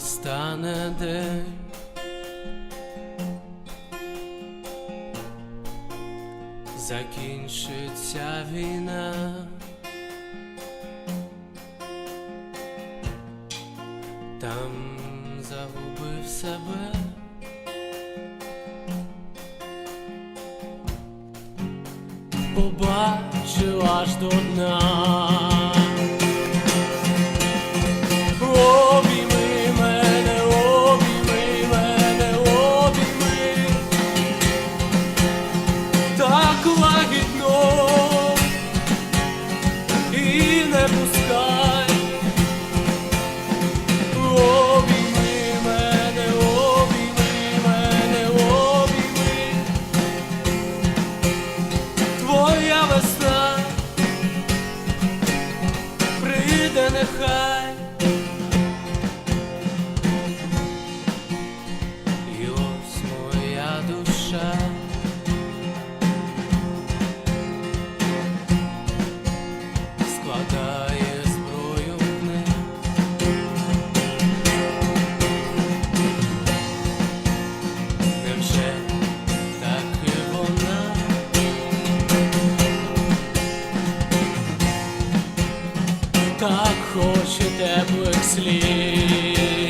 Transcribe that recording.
настане день, закінчиться війна, там загубив себе. побачила ж до дна. так хоче теплих слів.